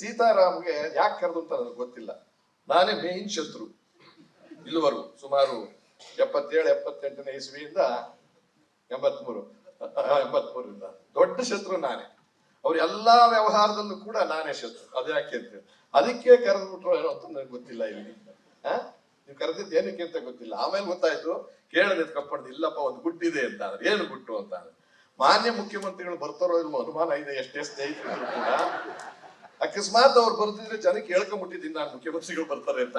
ಸೀತಾರಾಮ್ಗೆ ಯಾಕೆ ಕರೆದು ಅಂತ ನನಗೆ ಗೊತ್ತಿಲ್ಲ. ನಾನೇ ಮೇನ್ ಶತ್ರು. ಇಲ್ಲಿವರೆಗೂ ಸುಮಾರು ಎಪ್ಪತ್ತೇಳು, ಎಪ್ಪತ್ತೆಂಟನೇ ಇಸ್ವಿಯಿಂದ ಎಂಬತ್ಮೂರು ಎಂಬತ್ಮೂರಿಂದ ದೊಡ್ಡ ಶತ್ರು ನಾನೇ. ಅವ್ರ ಎಲ್ಲಾ ವ್ಯವಹಾರದಲ್ಲೂ ಕೂಡ ನಾನೇ ಶತ್ರು. ಅದು ಯಾಕೆ ಅಂತ ಅದಕ್ಕೆ ಕರೆದ್ಬಿಟ್ರು ಏನೋ ಅಂತ ನನಗೆ ಗೊತ್ತಿಲ್ಲ ಇಲ್ಲಿ? ನೀವು ಕರೆದಿದ್ದು ಏನಕ್ಕೆ ಅಂತ ಗೊತ್ತಿಲ್ಲ. ಆಮೇಲೆ ಗೊತ್ತಾಯ್ತು, ಕೇಳದೆ ಕಪ್ಪಡ್ದು ಇಲ್ಲಪ್ಪ, ಒಂದು ಗುಟ್ಟಿದೆ ಅಂತ ಏನು ಗುಟ್ಟು ಅಂತ ಮಾನ್ಯ ಮುಖ್ಯಮಂತ್ರಿಗಳು ಬರ್ತಾರೋ ಇಲ್ವೋ, ಅನುಮಾನ ಇದೆ, ಎಷ್ಟೇ ಸ್ನೇಹಿತರು ಕೂಡ. ಅಕಸ್ಮಾತ್ ಅವ್ರು ಬರ್ತಿದ್ರೆ ಜನಕ್ಕೆ ಹೇಳ್ಕೊಂಬಿಟ್ಟಿದ್ದೀನಿ ನಾನು ಮುಖ್ಯಮಂತ್ರಿಗಳು ಬರ್ತಾರೆ ಅಂತ.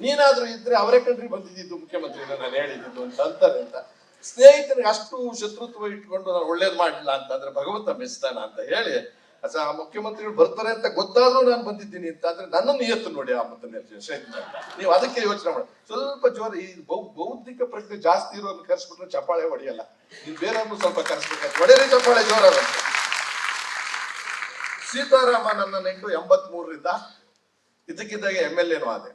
ನೀನಾದ್ರೂ ಇದ್ರೆ ಅವರೇ ಕಂಡ್ರಿ ಬಂದಿದ್ದು ಮುಖ್ಯಮಂತ್ರಿ ನಾನು ಹೇಳಿದ್ದು ಅಂತ ಅಂತಾರೆ ಅಂತ. ಸ್ನೇಹಿತರಿಗೆ ಅಷ್ಟು ಶತ್ರುತ್ವ ಇಟ್ಕೊಂಡು ನಾನು ಒಳ್ಳೇದ್ ಮಾಡಲಿಲ್ಲ ಅಂತಂದ್ರೆ ಭಗವಂತ ಮೆಚ್ತಾನ ಅಂತ ಹೇಳಿ ಅಸ ಆ ಮುಖ್ಯಮಂತ್ರಿಗಳು ಬರ್ತಾರೆ ಅಂತ ಗೊತ್ತಾದ್ರೂ ನಾನು ಬಂದಿದ್ದೀನಿ ಅಂತ ಅಂದ್ರೆ ನನ್ನ ನಿಯತ್ತು ನೋಡಿ ಆ ಮತ್ತೆ ನೀವು ಅದಕ್ಕೆ ಯೋಚನೆ ಮಾಡಿ. ಸ್ವಲ್ಪ ಜೋರ ಈ ಬೌದ್ಧಿಕ ಪ್ರಜ್ಞೆ ಜಾಸ್ತಿ ಇರೋನ್ ಕರೆಸ್ಬಿಟ್ರೆ ಚಪ್ಪಾಳೆ ಹೊಡೆಯಲ್ಲ. ನೀವು ಬೇರೆಯವ್ರನ್ನು ಸ್ವಲ್ಪ ಕರೆಸ್ಬೇಕು ಹೊಡೆಯಲಿ ಚಪ್ಪಾಳೆ ಜೋರ ಸೀತಾರಾಮ ನನ್ನ ನೆಂಟು ಎಂಬತ್ ಮೂರರಿಂದ ಇದಕ್ಕಿದ್ದಾಗೆ ಎಂ ಎಲ್ ಎನೂ ಆದೆ.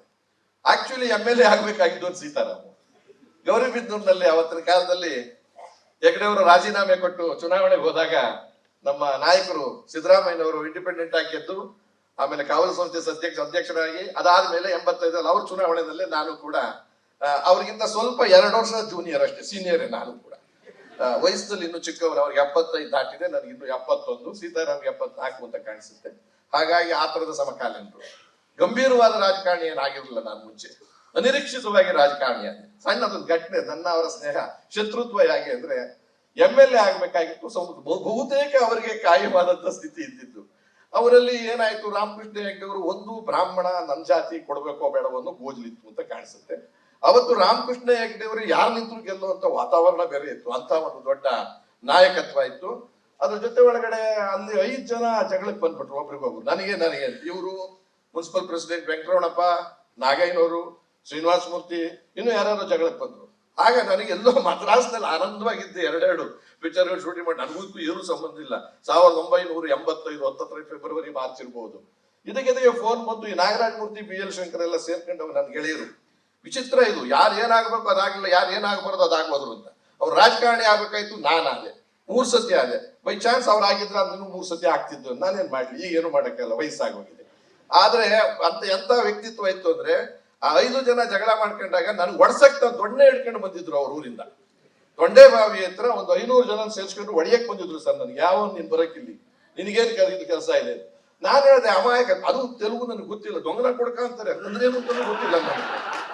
ಆಕ್ಚುಲಿ ಎಂ ಎಲ್ ಎ ಆಗ್ಬೇಕಾಗಿದ್ದು ಒಂದು ಸೀತಾರಾಮ. ಗೌರಿಬಿದನೂರಿನಲ್ಲಿ ಅವತ್ತಿನ ಕಾಲದಲ್ಲಿ ಹೆಗ್ಡೆಯವರು ರಾಜೀನಾಮೆ ಕೊಟ್ಟು ಚುನಾವಣೆಗೆ ಹೋದಾಗ ನಮ್ಮ ನಾಯಕರು ಸಿದ್ದರಾಮಯ್ಯನವರು ಇಂಡಿಪೆಂಡೆಂಟ್ ಆಗಿ ಆಮೇಲೆ ಕಾವಲು ಸಂಸ್ಥೆ ಅಧ್ಯಕ್ಷ ಅಧ್ಯಕ್ಷರಾಗಿ, ಅದಾದ್ಮೇಲೆ ಎಂಬತ್ತೈದರಲ್ಲಿ ಅವ್ರ ಚುನಾವಣೆಯಲ್ಲಿ ನಾನು ಕೂಡ ಅವ್ರಿಗಿಂತ ಸ್ವಲ್ಪ ಎರಡು ವರ್ಷ ಜೂನಿಯರ್ ಅಷ್ಟೇ ಸೀನಿಯರ್ ನಾನು ಕೂಡ. ವಯಸ್ಸಲ್ಲಿ ಇನ್ನು ಚಿಕ್ಕವರು, ಅವ್ರಿಗೆ ಎಪ್ಪತ್ತೈದು ದಾಟಿದೆ ನನಗೆ ಇನ್ನು ಎಪ್ಪತ್ತೊಂದು ಸೀತಾರಾಮ್ ಎಪ್ಪತ್ನಾಲ್ಕು ಅಂತ ಕಾಣಿಸುತ್ತೆ. ಹಾಗಾಗಿ ಆ ತರದ ಸಮಕಾಲೀನರು. ಗಂಭೀರವಾದ ರಾಜಕಾರಣಿ ಏನಾಗಿರಲಿಲ್ಲ ನಾನು ಮುಂಚೆ. ಅನಿರೀಕ್ಷಿತವಾಗಿ ರಾಜಕಾರಣಿ ಆಗಿದೆ ಸಣ್ಣದೊಂದು ಘಟನೆ, ನನ್ನ ಅವರ ಸ್ನೇಹ ಶತ್ರುತ್ವ ಹೇಗೆ ಅಂದ್ರೆ ಎಂ ಎಲ್ ಎ ಆಗ್ಬೇಕಾಗಿತ್ತು ಬಹುತೇಕ ಅವರಿಗೆ ಕಾಯವಾದಂತ ಸ್ಥಿತಿ ಇದ್ದಿದ್ದು. ಅವರಲ್ಲಿ ಏನಾಯ್ತು, ರಾಮಕೃಷ್ಣ ಹೆಗ್ಡೆ ಅವರು ಒಂದು ಬ್ರಾಹ್ಮಣ ನನ್ ಜಾತಿ ಕೊಡ್ಬೇಕೋ ಬೇಡವೋ ಅನ್ನೋ ಗೋಜಲಿತ್ತು ಅಂತ ಕಾಣಿಸುತ್ತೆ. ಅವತ್ತು ರಾಮಕೃಷ್ಣ ಹೆಗ್ಡೆ ಅವರು ಯಾರು ನಿಂತರು ಗೆಲ್ಲುವಂತ ವಾತಾವರಣ ಬೇರೆ ಇತ್ತು. ಅಂತ ಒಂದು ದೊಡ್ಡ ನಾಯಕತ್ವ ಇತ್ತು. ಅದ್ರ ಜೊತೆ ಒಳಗಡೆ ಅಲ್ಲಿ ಐದು ಜನ ಜಗಳಕ್ಕೆ ಬಂದ್ಬಿಟ್ರು ಒಬ್ರಿಗೊಬ್ರು ನನಗೆ ನನಗೆ ಇವರು ಮುನ್ಸಿಪಲ್ ಪ್ರೆಸಿಡೆಂಟ್ ವೆಂಕಟರಮಣಪ್ಪ, ನಾಗಯ್ಯನವರು, ಶ್ರೀನಿವಾಸ ಮೂರ್ತಿ, ಇನ್ನು ಯಾರು ಜಗಳಕ್ಕೆ ಬಂದ್ರು. ಆಗ ನನಗೆ ಎಲ್ಲೋ ಮದ್ರಾಸ್ನಲ್ಲಿ ಆನಂದವಾಗಿದ್ದೆ ಎರಡೆರಡು ಪಿಕ್ಚರ್ಗಳು ಶೂಟಿಂಗ್ ಮಾಡಿ ನನಗೂ ಏನು ಸಂಬಂಧ ಇಲ್ಲ. ಸಾವಿರದ ಒಂಬೈನೂರ ಎಂಬತ್ತೈದು ಹತ್ತತ್ರ ಫೆಬ್ರವರಿ, ಮಾರ್ಚ್ ಇರ್ಬೋದು. ಇದಕ್ಕೆ ಫೋನ್ ಬಂದು ಈ ನಾಗರಾಜ ಮೂರ್ತಿ ಬಿ ಎಲ್ ಶಂಕರ್ ಎಲ್ಲ ಸೇರ್ಕೊಂಡು ನನ್ನ ಗೆಳೆಯರು. ವಿಚಿತ್ರ ಇದು. ಯಾರು ಏನಾಗಬೇಕು ಅದಾಗಿಲ್ಲ, ಯಾರು ಏನಾಗಬಾರ್ದು ಅದಾಗ್ಬೋದು ಅಂತ. ಅವ್ರು ರಾಜಕಾರಣಿ ಆಗ್ಬೇಕಾಯ್ತು ನಾನಾದೆ ಮೂರು ಸತಿ ಆದೆ. ಬೈ ಚಾನ್ಸ್ ಅವ್ರು ಆಗಿದ್ರೆ ಅದನ್ನು ಮೂರು ಸತಿ ಆಗ್ತಿದ್ದು ನಾನೇನ್ ಮಾಡ್ಲಿ. ಈಗ ಏನು ಮಾಡಕ್ಕಾಗಲ್ಲ ವಯಸ್ಸಾಗೋಗಿದೆ. ಆದ್ರೆ ಅಂತ ಎಂತ ವ್ಯಕ್ತಿತ್ವ ಇತ್ತು ಅಂದ್ರೆ, ಆ ಐದು ಜನ ಜಗಳ ಮಾಡ್ಕೊಂಡಾಗ ನನ್ಗೆ ಒಡ್ಸಕ್ ದೊಣ್ಣೆ ಹಿಡ್ಕೊಂಡು ಬಂದಿದ್ರು ಅವ್ರ ಊರಿಂದ. ದೊಂಡೆ ಬಾವಿ ಹತ್ರ ಒಂದು ಐನೂರು ಜನ ಸೇರಿಸ್ಕೊಂಡು ಒಡೆಯಕ್ ಬಂದಿದ್ರು ಸರ್ ನನ್ಗೆ. ಯಾವ ನೀನ್ ಬರಕ್ಕಿಲ್ಲಿ ನಿನಗೇನ್ ಇದು ಕೆಲಸ ಇದೆ. ನಾನು ಹೇಳಿದೆ, ಅಮಾಯಕ, ಅದು ತೆಲುಗು ನನಗೆ ಗೊತ್ತಿಲ್ಲ. ದೊಂಗನ ಕೊಡ್ಕ ಅಂತಾರೆ. ಅಂದ್ರೆ ಗೊತ್ತಿಲ್ಲ ನನಗೆ.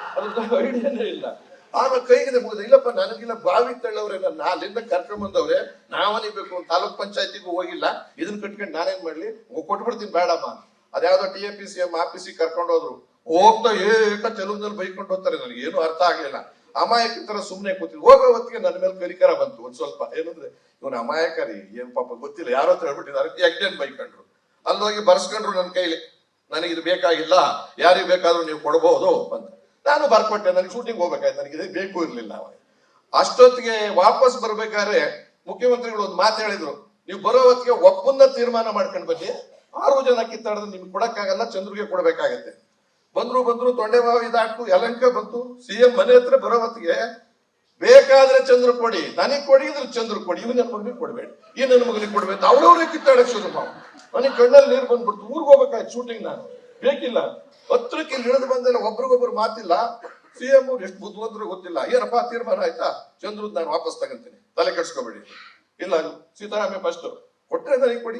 ಇಲ್ಲ. ಆಮೇಲೆ ಕೈಗಿದೆ ಮುಗಿದ, ಇಲ್ಲಪ್ಪ, ನನಗಿಲ್ಲ, ಬಾವಿ ತಳ್ಳವ್ರೆಲ್ಲ ನಾ ಅಲ್ಲಿಂದ ಕರ್ಕೊಂಡ್ ಬಂದವ್ರೆ ನಾವನಿಬೇಕು ತಾಲೂಕ್ ಪಂಚಾಯತಿಗೂ ಹೋಗಿಲ್ಲ ಇದನ್ನ ಕಟ್ಕೊಂಡು ನಾನೇನ್ ಮಾಡ್ಲಿ? ಕೊಟ್ಬಿಡ್ತೀನಿ, ಬೇಡಮ್ಮ. ಅದ್ಯಾವ್ದೋ T A P, C M ಆಫೀಸಿಗೆ ಕರ್ಕೊಂಡು ಹೋದ್ರು. ಹೋಗ್ತಾ ಏಕ ತೆಲುಗಿನಲ್ಲಿ ಬೈಕೊಂಡು ಹೋಗ್ತಾರೆ, ನನಗೆ ಏನು ಅರ್ಥ ಆಗ್ಲಿಲ್ಲ. ಅಮಾಯಕ ತರ ಸುಮ್ನೆ ಕೂತಿದ್ರು. ಹೋಗೋ ಹೊತ್ತಿಗೆ ನನ್ನ ಮೇಲೆ ಕರಿಕರ ಬಂತು, ಒಂದ್ ಸ್ವಲ್ಪ. ಏನಂದ್ರೆ, ಇವನ್ ಅಮಾಯಕ ರೀ ಏನ್ ಪಾಪ ಗೊತ್ತಿಲ್ಲ, ಯಾರೋ ಹತ್ರ ಹೇಳ್ಬಿಟ್ಟಿದ್ದಾರೆ ಎಗ್ಡೇನ್ ಬೈಕೊಂಡ್ರು. ಅಲ್ಲಿ ಹೋಗಿ ಬರ್ಸ್ಕೊಂಡ್ರು ನನ್ನ ಕೈಲಿ. ನನಗಿದು ಬೇಕಾಗಿಲ್ಲ, ಯಾರಿಗೆ ಬೇಕಾದ್ರೂ ನೀವು ಕೊಡಬಹುದು ಅಂತ. ನಾನು ಬರ್ಕೊಟ್ಟೆ, ನನಗೆ ಶೂಟಿಂಗ್ ಹೋಗ್ಬೇಕಾಯ್ತು, ನನಗೆ ಬೇಕು ಇರ್ಲಿಲ್ಲ ಅಷ್ಟೊತ್ತಿಗೆ ವಾಪಸ್ ಬರ್ಬೇಕಾದ್ರೆ ಮುಖ್ಯಮಂತ್ರಿಗಳು ಒಂದು ಮಾತು ಹೇಳಿದ್ರು, ನೀವು ಬರೋ ಹೊತ್ತಿಗೆ ಒಪ್ಪನ್ನ ತೀರ್ಮಾನ ಮಾಡ್ಕೊಂಡ್ ಬನ್ನಿ, ಆರು ಜನ ಕಿತ್ತಾಡಿದ್ರೆ ನಿಮ್ಗೆ ಕೊಡಕ್ಕಾಗಲ್ಲ ಚಂದ್ರಿಗೆ ಕೊಡಬೇಕಾಗತ್ತೆ. ಬಂದ್ರು ಬಂದ್ರು ತೊಂಡೆಬಾವಿ ಇದಾಟು ಯಲಂಕ ಬಂತು, ಸಿ ಎಂ ಮನೆ ಹತ್ರ ಬರೋ ಹೊತ್ತಿಗೆ, ಬೇಕಾದ್ರೆ ಚಂದ್ರ ಕೊಡಿ, ನನಗೆ ಕೊಡಿ, ಇದ್ರ ಚಂದ್ರ ಕೊಡಿ ಇವ್ ನನ್ ಮಗನಿಗೆ ಕೊಡ್ಬೇಡಿ ಈ ನನ್ನ ಮಗನಿಗೆ ಕೊಡ್ಬೇಕು ಅವ್ರವ್ರಿಗೆ ಕಿತ್ತಾಡಕ್ ಶುರು ನಾವು ನನಗೆ ಕಣ್ಣಲ್ಲಿ ನೀರು ಬಂದ್ಬಿಡ್ತು, ಊರಿಗೆ ಹೋಗ್ಬೇಕಾಯ್ತು ಶೂಟಿಂಗ್ ನಾನು. ಬೇಕಿಲ್ಲ. ಪತ್ರಕ್ಕೆ ಇಳಿದು ಬಂದೆಲ್ಲ ಒಬ್ರಿಗೊಬ್ರು ಮಾತಿಲ್ಲ. ಸಿಎಂ ಅವ್ರು ಎಷ್ಟು ಬುದ್ಧಿವಂತರು ಗೊತ್ತಿಲ್ಲ. ಏನಪ್ಪ ತೀರ್ಮಾನ ಆಯ್ತಾ? ಚಂದ್ರದ್ ನಾನು ವಾಪಸ್ ತಗಂತೀನಿ. ತಲೆ ಕೆಡ್ಸ್ಕೊಬೇಡಿ. ಇಲ್ಲ ಸೀತಾರಾಮ್ಯ ಫಸ್ಟ್ ಕೊಟ್ರೆ ನನಗೆ ಕೊಡಿ.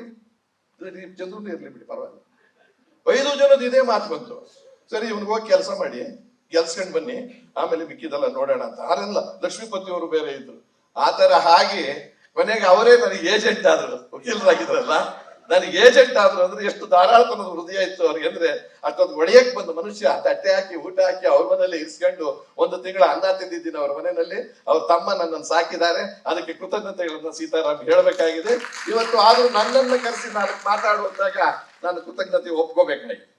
ಚಂದ್ರ ಇರ್ಲಿ ಬಿಡಿ, ಪರವಾಗಿಲ್ಲ. ಐದು ಜನದ ಇದೇ ಮಾತು ಬಂತು. ಸರಿ, ಇವನಿಗೆ ಹೋಗಿ ಕೆಲಸ ಮಾಡಿ. ಗೆಲ್ಸ್ಕೊಂಡ್ ಬನ್ನಿ. ಆಮೇಲೆ ಮಿಕ್ಕಿದೆಲ್ಲ ನೋಡೋಣ ಅಂತ. ಆರೆಲ್ಲ ಲಕ್ಷ್ಮೀಪತಿ ಅವರು ಬೇರೆ ಇದ್ರು. ಆತರ ಹಾಗೆ ಕೊನೆಗೆ ಅವರೇ ನನಗೆ ಏಜೆಂಟ್ ಆದ್ರು. ವಕೀಲರಾಗಿದ್ರಲ್ಲ. ನನಗೆ ಏಜೆಂಟ್ ಆದ್ರು ಅಂದ್ರೆ ಎಷ್ಟು ಧಾರಾಳತನದ ಹೃದಯ ಇತ್ತು ಅವ್ರಿಗೆ ಅಂದ್ರೆ ಅಷ್ಟೊಂದು ಒಡೆಯಕ್ ಬಂದ ಮನುಷ್ಯ ತಟ್ಟೆ ಹಾಕಿ, ಊಟ ಹಾಕಿ ಅವ್ರ ಮನೇಲಿ ಇರಿಸ್ಕೊಂಡು ಒಂದು ತಿಂಗಳ ಅನ್ನ ತಿಂದಿದ್ದೀನಿ ಅವ್ರ ಮನೆಯಲ್ಲಿ. ಅವ್ರ ತಮ್ಮ ನನ್ನನ್ನು ಸಾಕಿದ್ದಾರೆ. ಅದಕ್ಕೆ ಕೃತಜ್ಞತೆಗಳನ್ನ ಸೀತಾರಾಮ್ ಹೇಳಬೇಕಾಗಿದೆ. ಇವತ್ತು ಆದ್ರೂ ನನ್ನನ್ನ ಕರೆಸಿ ನಾನು ಮಾತಾಡುವಂತಾಗ ನಾನು ಕೃತಜ್ಞತೆ ಒಪ್ಕೋಬೇಕಾಗಿದೆ.